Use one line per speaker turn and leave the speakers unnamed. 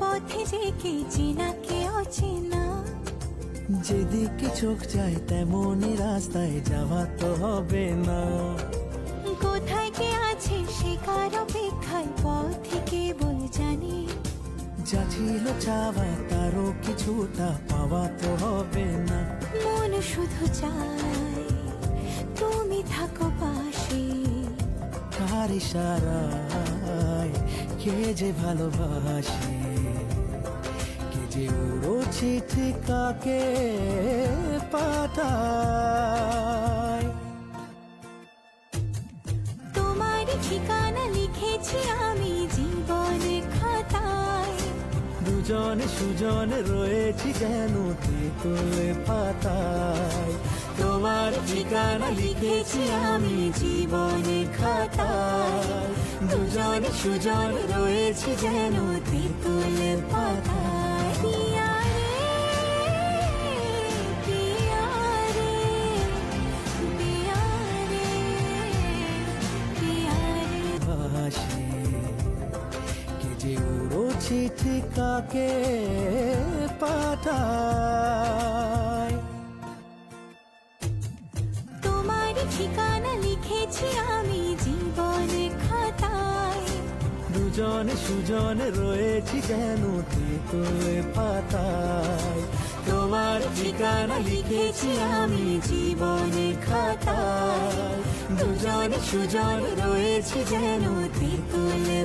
নিজেকে চেনা কে অচেনা
যেদিকে চোখ যায় তেমনই রাস্তায় যাওয়া তো হবে না।
কোথায় কে আছে সে কার অপেক্ষায় পথে কেবল জানে।
যা ছিল চাওয়া তারও কিছুটা পাওয়া তো হবে না।
মন শুধু চায় তুমি থাকো পাশে।
কার ইশারায় কে যে ভালোবাসে? কে যে উড়ো চিঠি কাকে পাঠায়?
তোমার ঠিকানা লিখেছি আমি জীবন খাতায়।
দুজন সুজন রয়েছি যেন তেঁতুলে পাতায়। তোমার ঠিকানা লিখেছি আমি জীবনে খাতায়। দুজন সুজন রয়েছি যেন তেঁতুলে পাতায়। চিঠি কাকে পাঠায়?
তোমার ঠিকানা লিখেছি আমি জীবন খাতায়।
দুজন সুজন রয়েছি যেন তেঁতুলে পাতায়। তোমার ঠিকানা লিখেছি আমি জীবনে খাতায়। দুজন সুজন রয়েছি যেন তেঁতুলে